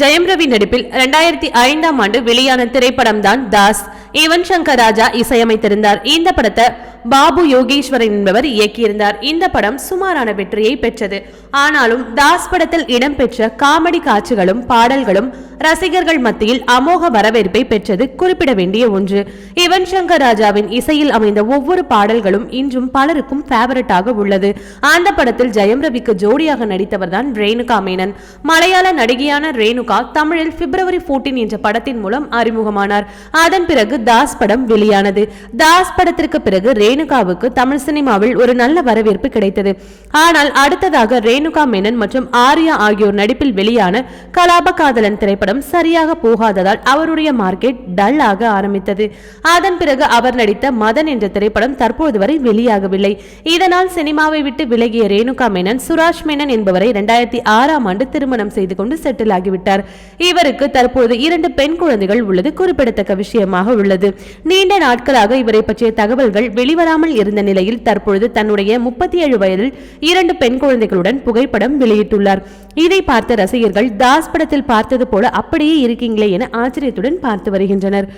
ஜெயம் ரவி நடிப்பில் இரண்டாயிரத்தி ஐந்தாம் ஆண்டு வெளியான திரைப்படம் தான் தாஸ். யுவன் சங்கர் ராஜா இசையமைத்திருந்தார். இந்த படத்தை பாபு யோகேஸ்வரன் என்பவர் இயக்கியிருந்தார். இந்த படம் சுமாரான வெற்றியை பெற்றது. ஆனாலும் தாஸ் படத்தில் இடம்பெற்ற காமெடி காட்சிகளும் பாடல்களும் ரசிகர்கள் மத்தியில் அமோக வரவேற்பை பெற்றது குறிப்பிட வேண்டிய ஒன்று. யுவன் சங்கர் ராஜாவின் இசையில் அமைந்த ஒவ்வொரு பாடல்களும் இன்றும் பலருக்கும் ஃபேவரட்டாக உள்ளது. அந்த படத்தில் ஜெயம் ரவிக்கு ஜோடியாக நடித்தவர் தான் ரேணுகா மேனன். மலையாள நடிகையான ரேணுகா தமிழில் பிப்ரவரி 14 என்ற படத்தின் மூலம் அறிமுகமானார். அதன் பிறகு தாஸ் படம் வெளியானது. தாஸ் படத்திற்கு பிறகு ரேணுகாவுக்கு தமிழ் சினிமாவில் ஒரு நல்ல வரவேற்பு கிடைத்தது. ஆனால் அடுத்ததாக ரேணுகா மேனன் மற்றும் ஆர்யா ஆகியோர் நடிப்பில் வெளியான கலாப காதலன் திரைப்படம் சரியாக போகாததால் அவருடைய மார்க்கெட் டல் ஆக ஆரம்பித்தது. அதன் பிறகு அவர் நடித்த மதன் என்ற திரைப்படம் தற்போது வரை வெளியாகவில்லை. இதனால் சினிமாவை விட்டு விலகிய ரேணுகா மேனன் சுராஜ் மேனன் என்பவரை இரண்டாயிரத்தி ஆறாம் ஆண்டு திருமணம் செய்து கொண்டு செட்டில் ஆகிவிட்டார். இவருக்கு தற்போது இரண்டு பெண் குழந்தைகள் உள்ளது குறிப்பிடத்தக்க விஷயமாக உள்ளது. நீண்ட நாட்களாக இவரை பற்றிய தகவல்கள் வெளிவராமல் இருந்த நிலையில் தற்பொழுது தன்னுடைய முப்பத்தி ஏழு வயதில் இரண்டு பெண் குழந்தைகளுடன் புகைப்படம் வெளியிட்டுள்ளார். இதை பார்த்த ரசிகர்கள் தாஸ் படத்தில் பார்த்தது போல அப்படியே இருக்கீங்களே என ஆச்சரியத்துடன் பார்த்து வருகின்றனர்.